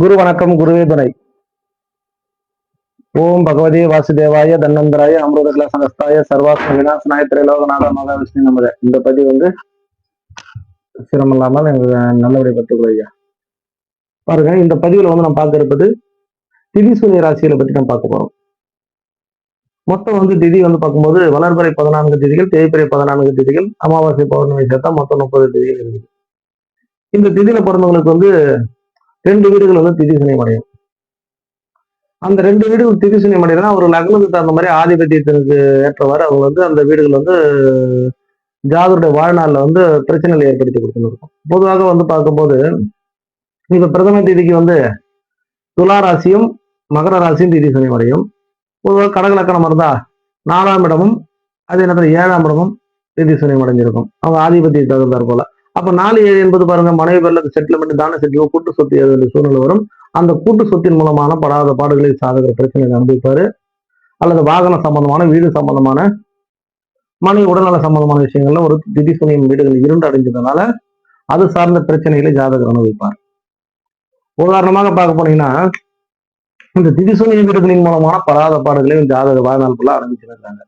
குரு வணக்கம் குருவே துணை. ஓம் பகவதி வாசுதேவாய தன்னந்தராய அமிர்தகல சகஸ்தாய சர்வாத்ம விநாசனாய திரைலோகநாத மகா விஷ்ணு நமத இந்த பதிவு வந்து சிரமம் இல்லாமல் எங்க நல்லபடியை ஐயா. பாருங்க இந்த பதிவில் வந்து நம்ம பார்க்க இருப்பது திதி சூரிய ராசிகளை பத்தி நம்ம பார்க்க போறோம். மொத்தம் வந்து திதி வந்து பார்க்கும்போது வளர்பிறை பதினான்கு திதிகள் தேய்பிறை பதினான்கு திதிகள் அமாவாசை பௌர்ணமி சேர்த்தா மொத்தம் முப்பது திதிகள் இருக்குது. இந்த திதியில பிறந்தவங்களுக்கு வந்து ரெண்டு வீடுகள் வந்து திதி அடையும் அந்த ரெண்டு வீடுகள் திதி சுனியம் அடையினா ஒரு லக்னத்துக்கு தகுந்த மாதிரி ஆதிபத்தியத்திற்கு ஏற்றவாறு அவங்க வந்து அந்த வீடுகள் வந்து ஜாதருடைய வாழ்நாளில் வந்து பிரச்சனைகளை ஏற்படுத்தி கொடுத்துருக்கும். பொதுவாக வந்து பார்க்கும்போது இப்போ பிரதம திதிக்கு வந்து துலா ராசியும் மகர ராசியும் திதி சுனியம் அடையும் பொதுவாக கடகலக்கணம் இருந்தா நாலாம் இடமும் அதே நேரத்தில் ஏழாம் இடமும் திதி சுனியம் அடைஞ்சிருக்கும் அவங்க ஆதிபத்தியத்தை தகுந்தார் போல. அப்ப நாலு ஏழு என்பது பாருங்க மனைவி பேர்ல செட்டில்மெண்ட் தான செட்டில் கூட்டு சொத்து ஏது வேண்டிய சூழ்நிலை வரும். அந்த கூட்டு சொத்தின் மூலமான படாத பாடுகளை சாதகர் பிரச்சனை அனுபவிப்பாரு அல்லது வாகன சம்பந்தமான வீடு சம்பந்தமான மனைவி உடல்நல சம்பந்தமான விஷயங்கள்ல ஒரு திதி சுனியம் வீடுகள் இருண்டு அடைஞ்சதுனால அது சார்ந்த பிரச்சனைகளை ஜாதகர் அனுபவிப்பார். உதாரணமாக பார்க்க போனீங்கன்னா இந்த திதி சுனிய வீடுகளின் மூலமான படாத பாடுகளை ஜாதக வாழ்நாள் ஃபுல்லா ஆரம்பிச்சிருக்காங்க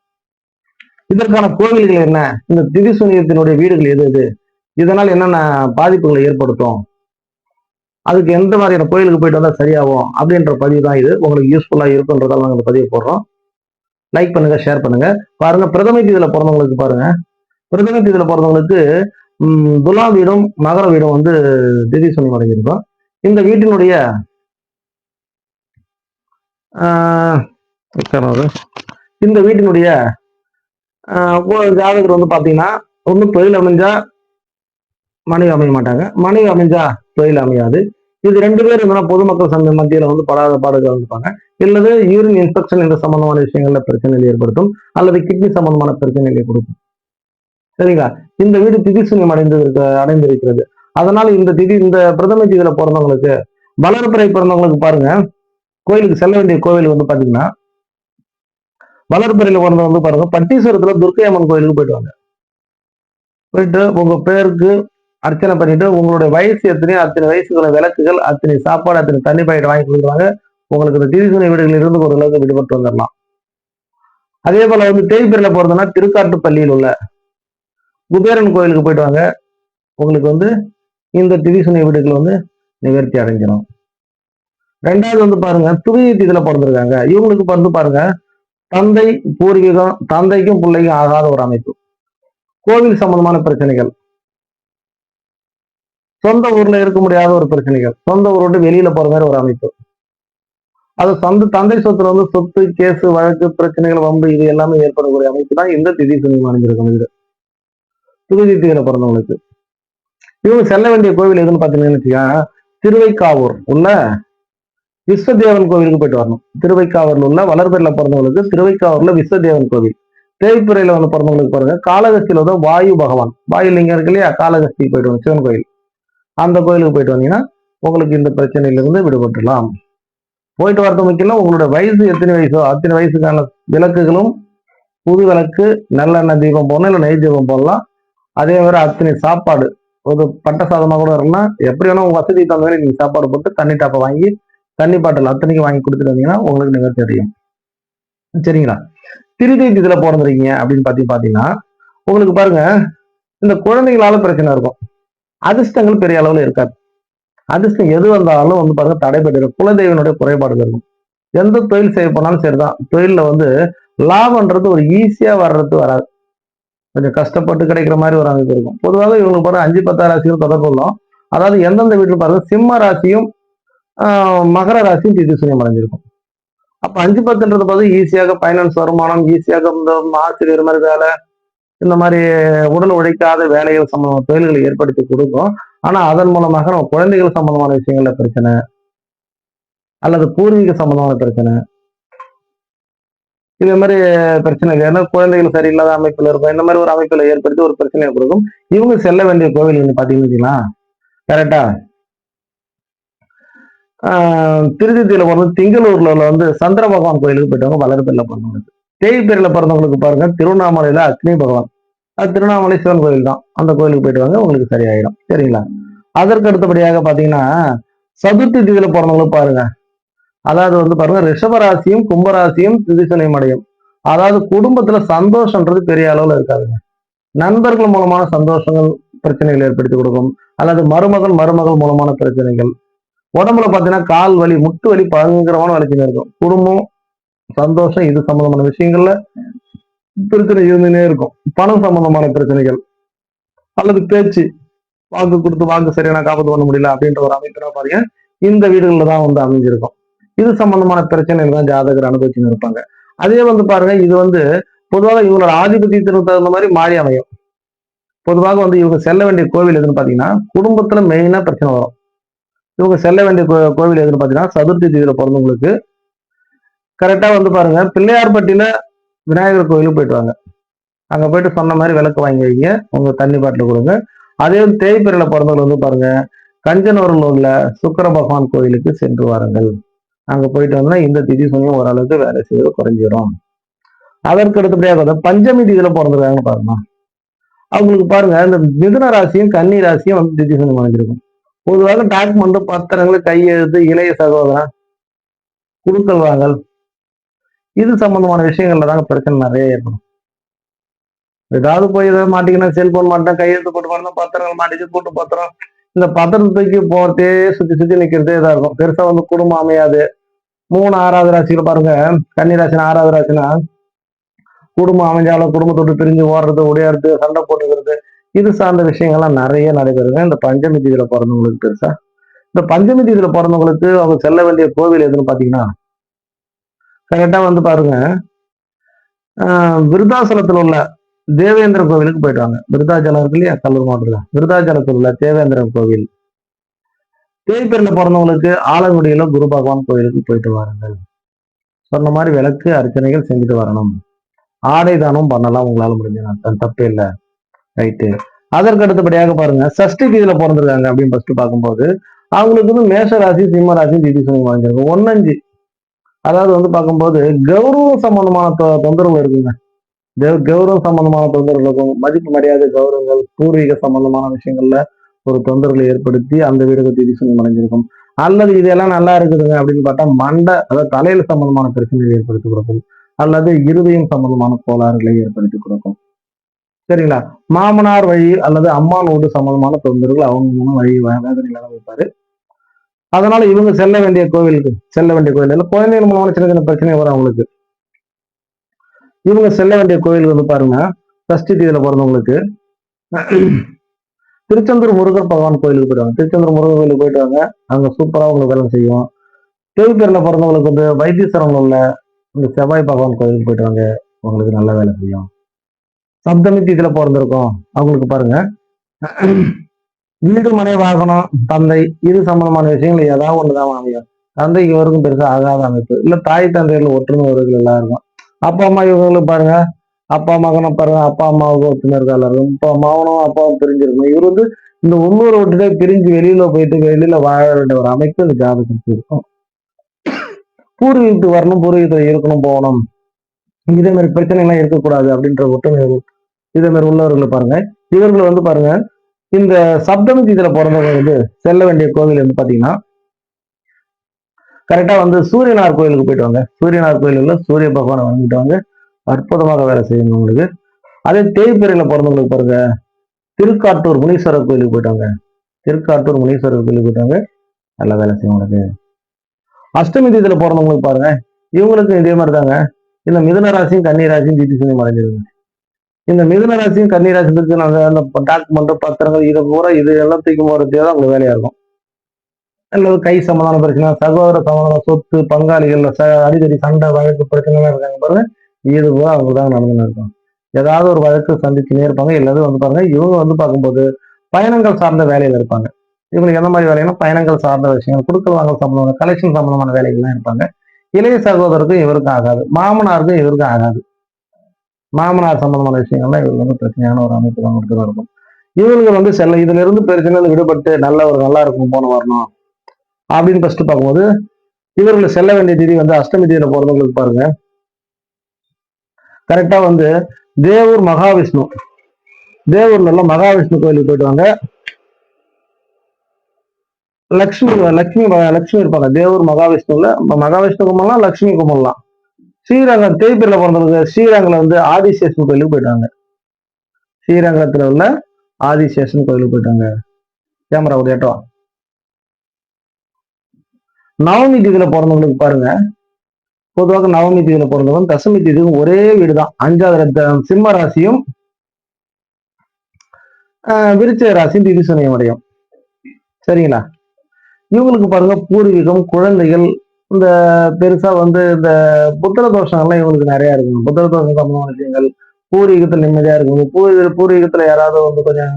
இதற்கான கோவில்கள் என்ன? இந்த திதி சுனியத்தினுடைய வீடுகள் எது எது? இதனால் என்னென்ன பாதிப்புகளை ஏற்படுத்தும்? அதுக்கு எந்த மாதிரியான கோயிலுக்கு போயிட்டு வந்தால் சரியாகும்? அப்படின்ற பதிவு தான் இது. உங்களுக்கு யூஸ்ஃபுல்லாக இருக்குன்றதால நாங்கள் இந்த பதிவு போடுறோம். லைக் பண்ணுங்க ஷேர் பண்ணுங்க. பாருங்க பிரதமை தீதியில் பிறந்தவங்களுக்கு பாருங்க. பிரதமை தீதியில் பிறந்தவங்களுக்கு துலா வீடும் மகர வீடும் வந்து திதி சொல்லி அடைஞ்சிருக்கும் இந்த வீட்டினுடைய இந்த வீட்டினுடைய ஜாதகர் வந்து பார்த்தீங்கன்னா ஒன்று தொழில் அமைஞ்சா மனைவி அமைய மாட்டாங்க. மனைவி அமைஞ்சா தொழில் அமையாது. இது ரெண்டு பேரும் இருந்தா பொதுமக்கள் சந்தை மத்தியில வந்து படாத பாடுகள் இருப்பாங்க. இல்லது யூரின் இன்ஃபெக்ஷன் என்ற சம்பந்தமான விஷயங்கள்ல பிரச்சனைகள் ஏற்படுத்தும். அல்லது கிட்னி சம்பந்தமான பிரச்சனைகளை கொடுக்கும். சரிங்களா? இந்த வீடு திதி சூன்யம் அடைந்திருக்க அடைந்திருக்கிறது. அதனால இந்த திதி இந்த பிரதம திதியில பிறந்தவங்களுக்கு வளர்பிறை பிறந்தவங்களுக்கு பாருங்க. கோயிலுக்கு செல்ல வேண்டிய கோவில் வந்து பாத்தீங்கன்னா வளர்பிறையில பிறந்தவங்க வந்து பாருங்க பட்டீஸ்வரத்துல துர்க்கை அம்மன் கோயிலுக்கு போயிட்டு வாங்க. போயிட்டு உங்க பேருக்கு அர்ச்சனை பண்ணிட்டு உங்களுடைய வயசு எத்தனையோ அத்தனை வயசுக்குள்ள விளக்குகள் அத்தனை சாப்பாடு அத்தனை தண்ணி பாக்கெட் வாங்கி கொடுக்குறாங்க. உங்களுக்கு இந்த திரிசுனை வீடுகளில் இருந்து ஒரு அளவுக்கு விடுபட்டு வந்துடலாம். அதே போல வந்து தேய்பிரில போறதுன்னா திருக்காட்டுப்பள்ளியில் உள்ள குபேரன் கோயிலுக்கு போயிட்டு வாங்க. உங்களுக்கு வந்து இந்த திரிசுனை வீடுகள் வந்து நிவர்த்தி அடைஞ்சிடும் ரெண்டாவது வந்து பாருங்க துரிய திதியில பிறந்திருக்காங்க. இவங்களுக்கு வந்து பாருங்க தந்தை பூர்வீகம் தந்தைக்கும் பிள்ளைக்கும் ஆகாத ஒரு அமைப்பு. கோவில் சம்பந்தமான பிரச்சனைகள். சொந்த ஊர்ல இருக்க முடியாத ஒரு பிரச்சனைகள். சொந்த ஊரை விட்டு வெளியில போற மாதிரி ஒரு அமைப்பு. அது சொந்த தந்தை சொத்துல வந்து சொத்து கேஸ் வழக்கு பிரச்சனைகள் வம்பு இது எல்லாமே ஏற்படக்கூடிய அமைப்பு தான் இந்த திதி சுனியம் அணிஞ்சிருக்கும் இது. துதி திதியில பிறந்தவங்களுக்கு. இவங்க செல்ல வேண்டிய கோவில் எதுன்னு பாத்தீங்கன்னு திருவைக்காவூர். உள்ள விஸ்வதேவன் கோவிலுக்கு போயிட்டு வரணும். திருவைக்காவூர்ல உள்ள வளர்பெரில பிறந்தவங்களுக்கு திருவைக்காவூர்ல விஸ்வதேவன் கோவில். தேய்ப்புறையில வந்து பிறந்தவங்களுக்கு பாருங்க காலகஸ்தியில வந்து வாயு பகவான். வாயு லிங்கம் இருக்கு இல்லையா? காலகஸ்தி போயிட்டு வரணும் சிவன் கோயில். அந்த கோயிலுக்கு போயிட்டு வந்தீங்கன்னா உங்களுக்கு இந்த பிரச்சனையிலிருந்து விடுபட்டுலாம் போயிட்டு வரது முக்கியம் உங்களோட வயசு எத்தனை வயசோ அத்தனை வயசுக்கான விளக்குகளும் புது விளக்கு நல்லெண்ணெய் தீபம் போடணும் இல்லை நெய் தீபம் போடலாம். அதே மாதிரி அத்தனை சாப்பாடு ஒரு பட்ட சாதமாக கூட இருக்கலாம் எப்படி வேணா உங்க வசதி தகுந்த மாதிரி நீங்க சாப்பாடு போட்டு தண்ணி டாப்பை வாங்கி தண்ணி பாட்டில் அத்தனைக்கு வாங்கி கொடுத்துட்டு வந்தீங்கன்னா உங்களுக்கு நிவர்த்தி அடையும். சரிங்களா? திருதி இதுல பிறந்திருக்கீங்க அப்படின்னு பத்தி பாத்தீங்கன்னா உங்களுக்கு பாருங்க இந்த குழந்தைகளால பிரச்சனை இருக்கும். அதிர்ஷ்டங்கள் பெரிய அளவுல இருக்காது. அதிர்ஷ்டம் எது வந்தாலும் வந்து பாருங்க தடைபட்டு குலதெய்வனுடைய குறைபாடுகள் இருக்கும் எந்த தொழில் செய்ய போனாலும் சரிதான். தொழில்ல வந்து லாபம்ன்றது ஒரு ஈஸியா வர்றது வராது. கொஞ்சம் கஷ்டப்பட்டு கிடைக்கிற மாதிரி ஒரு அமைப்பு இருக்கும். பொதுவாக இவங்களுக்கு பாருங்க அஞ்சு பத்தாம் ராசியும் தொடர்பு கொள்ளும் அதாவது எந்தெந்த வீட்டில் பாருங்க சிம்ம ராசியும் ஆஹ், மகர ராசியும் திதி சூன்யம் அடைஞ்சிருக்கும் அப்ப அஞ்சு பத்துன்றது பார்த்து ஈஸியாக ஃபைனான்ஸ் வருமானம் ஈஸியாக இந்த ஆசிரியர் மாதிரி வேலை இந்த மாதிரி உடல் உழைக்காத வேலைகள் சம்பந்தமான தொழில்களை ஏற்படுத்தி கொடுக்கும். ஆனா அதன் மூலமாக நம்ம குழந்தைகள் சம்பந்தமான விஷயங்கள்ல பிரச்சனை அல்லது பூர்வீக சம்பந்தமான பிரச்சனை. இதே மாதிரி பிரச்சனை ஏன்னா குழந்தைகள் சரியில்லாத அமைப்புல இருக்கும். இந்த மாதிரி ஒரு அமைப்புல ஏற்படுத்தி ஒரு பிரச்சனையை கொடுக்கும். இவங்க செல்ல வேண்டிய கோவில் வந்து பாத்தீங்கன்னா கரெக்டா திருச்சித்தியில பிறந்து திங்களூர்ல உள்ள வந்து சந்திர பகவான் கோயிலுக்கு போயிட்டவங்க வளர்ப்பில் பிறந்தவங்க. தேய்பேரில் பிறந்தவங்களுக்கு பாருங்க திருவண்ணாமலையில அக்னி பகவான். அது திருவண்ணாமலை சிவன் கோயில் தான். அந்த கோயிலுக்கு போயிட்டு வாங்க உங்களுக்கு சரியாயிடும். சரிங்களா? அதற்கு அடுத்தபடியாக பாத்தீங்கன்னா சதுர்த்தி திதியில பிறந்தவங்களுக்கு பாருங்க. அதாவது வந்து பாருங்க ரிஷபராசியும் கும்பராசியும் திதிசனையும் அடையும். அதாவது குடும்பத்துல சந்தோஷம்ன்றது பெரிய அளவுல இருக்காதுங்க. நண்பர்கள் மூலமான சந்தோஷங்கள் பிரச்சனைகள் ஏற்படுத்தி கொடுக்கும். அல்லது மருமகள் மருமகள் மூலமான பிரச்சனைகள். உடம்புல பாத்தீங்கன்னா கால் வலி முட்டு வலி பயங்கரமான வலிச்சுன்னு இருக்கும். குடும்பம் சந்தோஷம் இது சம்பந்தமான விஷயங்கள்ல பிரச்சனை இருந்துனே இருக்கும். பணம் சம்பந்தமான பிரச்சனைகள் அல்லது பேச்சு வாக்கு கொடுத்து வாக்கு சரியான காப்பாத்து பண்ண முடியல அப்படின்ற ஒரு அமைப்புனா பாருங்க இந்த வீடுகள்ல தான் வந்து அமைஞ்சிருக்கும். இது சம்பந்தமான பிரச்சனைகள் தான் ஜாதகர் அனுபவிச்சுன்னு இருப்பாங்க. அதே வந்து பாருங்க இது வந்து பொதுவாக இவங்களோட ஆதிபத்தியத்திற்கு தகுந்த மாதிரி மாறி அமையும். பொதுவாக வந்து இவங்க செல்ல வேண்டிய கோவில் எதுன்னு பாத்தீங்கன்னா குடும்பத்துல மெயினா பிரச்சனை வரும். இவங்க செல்ல வேண்டிய கோவில் எதுன்னு பாத்தீங்கன்னா சதுர்த்தி தீவிர பிறந்தவங்களுக்கு கரெக்டாக வந்து பாருங்க. பிள்ளையார்பட்டியில் விநாயகர் கோயிலுக்கு போயிட்டு வாங்க. அங்கே போயிட்டு சொன்ன மாதிரி விளக்கு வாங்கி வைங்க உங்கள் தண்ணி பாட்டில் கொடுங்க. அதே தேய்பிரையில பிறந்தவங்க வந்து பாருங்க. கஞ்சனூரில் உள்ள பகவான் கோயிலுக்கு சென்று வாருங்கள். அங்கே போயிட்டு வந்தால் இந்த திதி சுமையும் ஓரளவுக்கு வேலை செய்வது குறைஞ்சிரும். அதற்கு அடுத்தபடியாக வந்து பஞ்சமி திதியில் பிறந்திருக்காங்கன்னு பாருங்க. அவங்களுக்கு பாருங்க இந்த மிதுன ராசியும் கன்னி ராசியும் வந்து திதி சுமை அமைஞ்சிருக்கும் பொதுவாக டாக்குமெண்ட் பத்திரங்கள் கையெழுத்து இளைய சகோதரன் குடுக்கல் வாங்கல். இது சம்பந்தமான விஷயங்கள்ல தாங்க பிரச்சனை நிறைய ஏற்படும். ஏதாவது போய் ஏதாவது மாட்டிக்கணும் செல்போன் மாட்டேன் கையெழுத்து போட்டு மாட்டோம் பத்திரங்கள் மாட்டிச்சு போட்டு பத்திரம் இந்த பத்திரத்துக்கு போறதே சுத்தி சுத்தி நிக்கிறதே இதா இருக்கும். பெருசா வந்து குடும்பம் அமையாது. மூணு ஆறாவது ராசியில பாருங்க. கன்னிராசின ஆறாவது ராசினா குடும்பம் அமைஞ்சாலும் குடும்பத்தோடு பிரிஞ்சு ஓடுறது உடையாடுறது சண்டை போட்டுக்கிறது இது சார்ந்த விஷயங்கள்லாம் நிறைய நடைபெறுங்க. இந்த பஞ்சமி தீதியில் பிறந்தவங்களுக்கு பெருசா. இந்த பஞ்சமி தீதியில் பிறந்தவங்களுக்கு அவங்க செல்ல வேண்டிய கோவில் எதுன்னு பாத்தீங்கன்னா கரெக்டா வந்து பாருங்க. ஆஹ் உள்ள தேவேந்திர கோவிலுக்கு போயிட்டு வாங்க விருத்தாச்சலம் இருக்கு இல்லையா? கல்லூர் மாவட்டத்தில். விருதாச்சலத்தில் உள்ள தேவேந்திர கோவில். தேய்பிரில பிறந்தவங்களுக்கு ஆலங்குடியில குரு பகவான் கோயிலுக்கு போயிட்டு வாருங்கள். சொன்ன மாதிரி விளக்கு அர்ச்சனைகள் செஞ்சுட்டு வரணும். ஆடை தானம் பண்ணலாம் உங்களால முடிஞ்ச தப்பே இல்லை. ரைட்டு அதற்கு அடுத்தபடியாக பாருங்க. சஷ்டி தீதியில பிறந்திருக்காங்க அப்படின்னு ஃபர்ஸ்ட் பார்க்கும்போது அவங்களுக்கு வந்து மேஷ ராசி சிம்ம ராசி திதி வாங்கியிருக்கும் ஒன்னஞ்சு அதாவது வந்து பார்க்கும்போது கௌரவ சம்பந்தமான தொ- தொந்தரவு இருக்குங்க. கௌரவம் சம்பந்தமான தொந்தரவு இருக்கும். மதிப்பு மரியாதை கௌரவங்கள் பூர்வீக சம்பந்தமான விஷயங்கள்ல ஒரு தொந்தரவுகளை ஏற்படுத்தி அந்த வீடுக்கு திதி அடைஞ்சிருக்கும் அல்லது இதெல்லாம் நல்லா இருக்குதுங்க அப்படின்னு பார்த்தா மண்டை அதாவது தலையில சம்பந்தமான பிரச்சனைகளை ஏற்படுத்தி கொடுக்கும். அல்லது இருதயம் சம்பந்தமான கோளாறுகளை ஏற்படுத்தி கொடுக்கும். சரிங்களா? மாமனார் வழி அல்லது அம்மானோடு சம்பந்தமான தொந்தரவுகள் அவங்க மூலம் வழி வே- வேதனைகளை வைப்பாரு அதனால இவங்க செல்ல வேண்டிய கோவிலுக்கு செல்ல வேண்டிய கோவில் இல்லை குழந்தைகள் மூலமான சின்ன சின்ன பிரச்சனை வரும் அவங்களுக்கு. இவங்க செல்ல வேண்டிய கோவில் வந்து பாருங்க. சஷ்டி இதில் பிறந்தவங்களுக்கு. திருச்செந்தூர் முருகர் பகவான் கோயிலுக்கு போயிடுவாங்க. திருச்செந்தூர் முருகர் கோயிலுக்கு போயிட்டு வாங்க அங்கே சூப்பராக உங்களுக்கு வேலை செய்யும். தேவிப்பேரில் பிறந்தவங்களுக்கு வந்து வைத்தீஸ்வரன் உள்ள இந்த செவ்வாய் பகவான் கோயிலுக்கு போயிட்டு வாங்க உங்களுக்கு நல்ல வேலை செய்யும். சப்தமி தீதியில் பிறந்திருக்கோம். அவங்களுக்கு பாருங்க. வீடு மனை வாகனம் தந்தை இது சம்பந்தமான விஷயங்கள் ஏதாவது ஒண்ணுதான் அமையும் தந்தைக்கு இவருக்கும் பெருசா ஆகாத அமைப்பு. இல்ல தாய் தந்தைகள் ஒற்றுமை உறவுகள் எல்லாம் இருக்கும். அப்பா அம்மா இவங்களுக்கு பாருங்க. அப்பா மகனை பாருங்க. அப்பா அம்மாவுக்கு ஒற்றுமை இருக்கா எல்லாருக்கும் இப்போ மகனும் அப்பாவும் பிரிஞ்சிருக்கும். இவர் வந்து இந்த உள்ளூர் விட்டுட்டு பிரிஞ்சு வெளியில போயிட்டு வெளியில வாழ வேண்டிய ஒரு அமைப்பு இந்த ஜாதகத்துக்கு இருக்கும். பூர்வீகத்துக்கு வரணும் பூர்வீகத்துல இருக்கணும் போகணும். இதே மாதிரி பிரச்சனை எல்லாம் இருக்கக்கூடாது அப்படின்ற ஒற்றுமை இதே மாதிரி உள்ளவர்களை பாருங்க. இவர்கள் வந்து பாருங்க இந்த சப்தமி தீதியில பிறந்தவங்க வந்து செல்ல வேண்டிய கோவில் வந்து பாத்தீங்கன்னா கரெக்டா வந்து சூரியனார் கோயிலுக்கு போயிட்டு வாங்க. சூரியனார் கோயிலுல சூரிய பகவானை வணங்கிட்டு வாங்க. அற்புதமாக வேலை செய்யணும் உங்களுக்கு. அதே தேய்பிரையில பிறந்தவங்களுக்கு பாருங்க. திருக்காட்டூர் முனீஸ்வரர் கோயிலுக்கு போயிட்டு வாங்க. திருக்காட்டூர் முனீஸ்வரர் கோயிலுக்கு போயிட்டாங்க நல்லா நல்ல வேலை செய்யும் உங்களுக்கு. அஷ்டமி தீதியில பிறந்தவங்களுக்கு பாருங்க. இவங்களுக்கு இதே மாதிரி தாங்க இந்த மிதன ராசியும் கன்னி ராசியும் தீதி சுனி மறைஞ்சிருங்க இந்த மிதுன ராசியும் கன்னி ராசிக்கு அந்த டாக்குமெண்ட் பத்திரங்கள் இது பூரா இது எல்லாம் தூக்கி போகிறதே தான் உங்களுக்கு வேலையா இருக்கும். அல்லது கை சம்பந்தமான பிரச்சனை சகோதர சம்பந்தமான சொத்து பங்காளிகள் ச அடிக்கடி சண்டை வழக்கு பிரச்சனைலாம் இருக்காங்க பாருங்க. இது பூரா அவங்களுக்கு தான் நடந்துன்னு இருக்கும். ஏதாவது ஒரு வழக்கு சந்திச்சுனே இருப்பாங்க. எல்லாரும் வந்து பாருங்க இவங்க வந்து பார்க்கும்போது பயணங்கள் சார்ந்த வேலையில இருப்பாங்க. இவங்களுக்கு எந்த மாதிரி வேலைன்னா பயணங்கள் சார்ந்த விஷயங்கள் கொடுக்கல் வாங்கல் சம்பந்தமான கலெக்ஷன் சம்பந்தமான வேலைகள்லாம் இருப்பாங்க. இளைய சகோதரருக்கும் இவருக்கும் ஆகாது. மாமனாருக்கும் இவருக்கும் ஆகாது. மாமனார் சம்பந்தமான விஷயங்கள்லாம் இவருக்கு வந்து பிரச்சனையான ஒரு அமைப்பு தான் கொடுத்துதான் இருக்கும் இவங்களுக்கு வந்து செல்ல இதுல இருந்து பிரச்சனையில விடுபட்டு நல்ல ஒரு நல்லா இருக்கும் போன வரணும் அப்படின்னு ஃபர்ஸ்ட் பார்க்கும்போது இவர்கள் செல்ல வேண்டிய திதி வந்து அஷ்டமி திதியில போறவங்களுக்கு பாருங்க. கரெக்டா வந்து தேவூர் மகாவிஷ்ணு தேவூர்ல உள்ள மகாவிஷ்ணு கோயிலுக்கு போயிட்டு வாங்க. லக்ஷ்மி லக்ஷ்மி லக்ஷ்மி இருப்பாங்க. தேவூர் மகாவிஷ்ணுல மகாவிஷ்ணு கும்பிடலாம் லக்ஷ்மி கும்பிடலாம் ஸ்ரீரங்கம் தேய்பிரில பிறந்தவங்க ஸ்ரீரங்கம்ல வந்து ஆதிசேஷன் கோயிலுக்கு போயிட்டாங்க. ஸ்ரீரங்கத்துல உள்ள ஆதிசேஷன் கோயிலுக்கு போயிட்டாங்க. கேமரா ஒரு ஏட்டம் நவமி திதியில பிறந்தவங்களுக்கு பாருங்க. பொதுவாக நவமி திதியில பிறந்தவங்க தசமி திதியும் ஒரே வீடு தான் அஞ்சாவது சிம்ம ராசியும் ஆஹ், ராசியும் திதி சுனியம் அடையும் சரிங்களா? இவங்களுக்கு பாருங்க பூர்வீகம் குழந்தைகள் இந்த பெருசா வந்து இந்த புத்திர தோஷங்கள்லாம் இவங்களுக்கு நிறைய இருக்கும். புத்திர தோஷம் சம்பந்தமான விஷயங்கள் பூர்வீகத்தில் நிம்மதியா இருக்கும். பூர்வீக பூர்வீகத்துல யாராவது வந்து கொஞ்சம்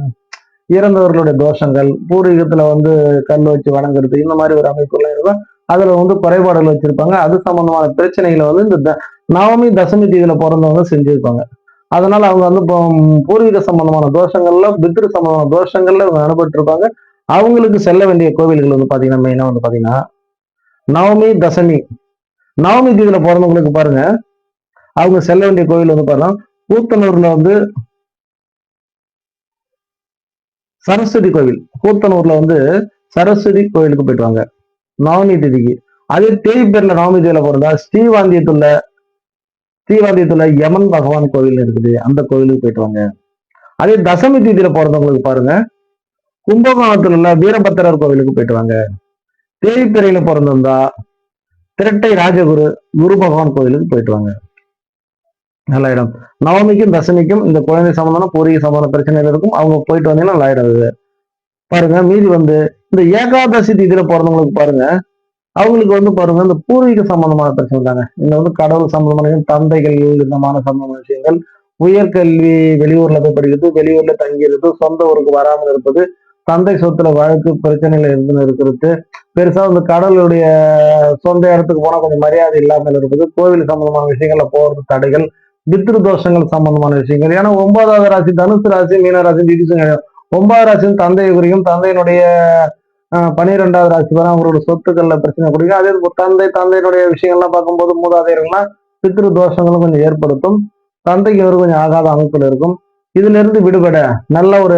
இறந்தவர்களுடைய தோஷங்கள் பூர்வீகத்துல வந்து கல் வச்சு வணங்குறது இந்த மாதிரி ஒரு அமைப்புலாம் இருக்கும் அதுல வந்து குறைபாடுகள் வச்சிருப்பாங்க. அது சம்பந்தமான பிரச்சனைகளை வந்து இந்த த- நவமி தசமி தேதியில பிறந்தவங்க செஞ்சிருப்பாங்க. அதனால அவங்க வந்து இப்போ பூர்வீக சம்பந்தமான தோஷங்கள்ல பித்ரு சம்பந்தமான தோஷங்கள்ல இவங்க அனுபவிட்டு இருப்பாங்க அவங்களுக்கு செல்ல வேண்டிய கோவில்கள் வந்து பாத்தீங்கன்னா மெயினா வந்து பாத்தீங்கன்னா நவமி தசமி நவமி தீதியில பிறந்தவங்களுக்கு பாருங்க. அவங்க செல்ல வேண்டிய கோவில் வந்து பாருங்க. கூத்தனூர்ல வந்து சரஸ்வதி கோவில். கூத்தனூர்ல வந்து சரஸ்வதி கோவிலுக்கு போயிட்டு வாங்க நவமி திதிக்கு அதே தேய்பேர்ல நவமி தேதியில பிறந்தா ஸ்ரீவாந்தியத்துள்ள ஸ்ரீவாந்தியத்துல யமன் பகவான் கோவில் இருக்குது. அந்த கோவிலுக்கு போயிட்டு வாங்க அதே தசமி தீதியில பிறந்தவங்களுக்கு பாருங்க. கும்பகோணத்துல உள்ள வீரபத்திரர் கோவிலுக்கு போயிட்டு வாங்க தேவிப்பிறையில பிறந்திருந்தா திரட்டை ராஜகுரு குரு பகவான் கோயிலுக்கு போயிட்டு வாங்க. நல்ல இடம். நவமிக்கும் தசமிக்கும் இந்த குழந்தை சம்பந்தம் பூர்வீக சம்பந்த பிரச்சனைகள் இருக்கும். அவங்க போயிட்டு வந்தீங்கன்னா நல்ல இடம் இது பாருங்க மீதி வந்து இந்த ஏகாதசி தீதியில பிறந்தவங்களுக்கு பாருங்க. அவங்களுக்கு வந்து பாருங்க இந்த பூர்வீக சம்பந்தமான பிரச்சனை தாங்க. இந்த வந்து கடவுள் சம்பந்தமான தந்தைகள் விதமான சம்பந்தமான விஷயங்கள் உயர்கல்வி வெளியூர்ல போய் படிக்கிறது வெளியூர்ல தங்கிறது சொந்த ஊருக்கு வராமல் இருப்பது தந்தை சொத்துல வழக்கு பிரச்சனைகள் இருந்து இருக்கிறது பெருசா வந்து கடலுடைய சொந்த இடத்துக்கு போனா கொஞ்சம் மரியாதை இல்லாமல் இருப்பது கோவில் சம்பந்தமான விஷயங்கள்ல போறது தடைகள் பித்ரு தோஷங்கள் சம்பந்தமான விஷயங்கள். ஏன்னா ஒன்பதாவது ராசி தனுசு ராசி மீன ராசி திதிசு ஒன்பதாவது ராசியும் தந்தையை குறிக்கும் தந்தையினுடைய பனிரெண்டாவது ராசி வரை அவங்களோட சொத்துக்கள்ல பிரச்சனை பிடிக்கும் அதே தந்தை தந்தையினுடைய விஷயங்கள்லாம் பார்க்கும்போது மூதாதையர்கள்லாம் பித்ரு தோஷங்களும் கொஞ்சம் ஏற்படுத்தும். தந்தைக்கு இவர் கொஞ்சம் ஆகாத அமைப்பில் இருக்கும். இதுல இருந்து விடுபட நல்ல ஒரு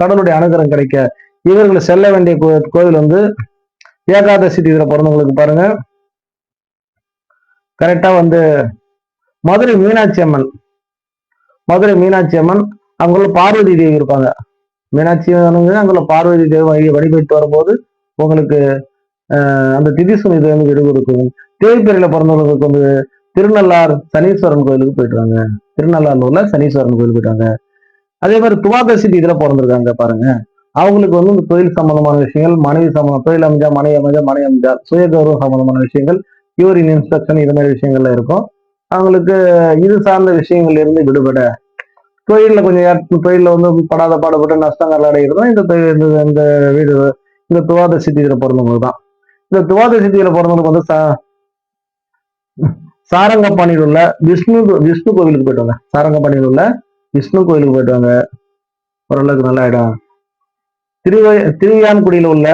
கடவுளுடைய அனுகிரகம் கிடைக்க இவர்கள் செல்ல வேண்டிய கோவில் வந்து ஏகாதசி தீவிர பிறந்தவங்களுக்கு பாருங்க. கரெக்டா வந்து மதுரை மீனாட்சி அம்மன் மதுரை மீனாட்சி அம்மன் அங்குள்ள பார்வதி தேவி இருப்பாங்க. மீனாட்சி அம்மன் அங்குள்ள பார்வதி தேவி வழிபட்டு வரும்போது உங்களுக்கு அந்த திதிசுன் இது வந்து விடு கொடுக்கும் தேவிப்பேரில பிறந்தவங்களுக்கு வந்து திருநள்ளார் சனீஸ்வரன் கோயிலுக்கு போயிட்டுறாங்க வாங்க. திருநள்ளார்ல சனீஸ்வரன் கோயிலுக்கு போயிட்டாங்க அதே மாதிரி துவாதசி இதுல பிறந்திருக்காங்க பாருங்க. அவங்களுக்கு வந்து இந்த தொழில் சம்பந்தமான விஷயங்கள் மனைவி சம்பந்தம் தொழில் அமைஞ்சா மனைவி அமைஞ்சா மனைவி அமைஞ்சா சுய கௌரவம் சம்பந்தமான விஷயங்கள் யூரின் இன்ஸ்பெக்ஷன் இது மாதிரி விஷயங்கள்ல இருக்கும். அவங்களுக்கு இது சார்ந்த விஷயங்கள்ல இருந்து விடுபட தொழில கொஞ்சம் தொழிலில் வந்து படாத பாடுபட்டு நஷ்டங்கள் அடைகிறதும் இந்த தொழில் இந்த- வீடு இந்த துவாதசி தீவிர பிறந்தவங்க தான். இந்த துவாதசி தீவிர பிறந்தவங்களுக்கு வந்து சா- சாரங்கப்பாணியில் உள்ள விஷ்ணு விஷ்ணு கோவிலுக்கு போயிட்டு வந்தேன் சாரங்கப்பாணியில் உள்ள விஷ்ணு கோயிலுக்கு போயிட்டு வாங்க. ஓரளவுக்கு நல்ல இடம் திருவை திருவியான்குடியில உள்ள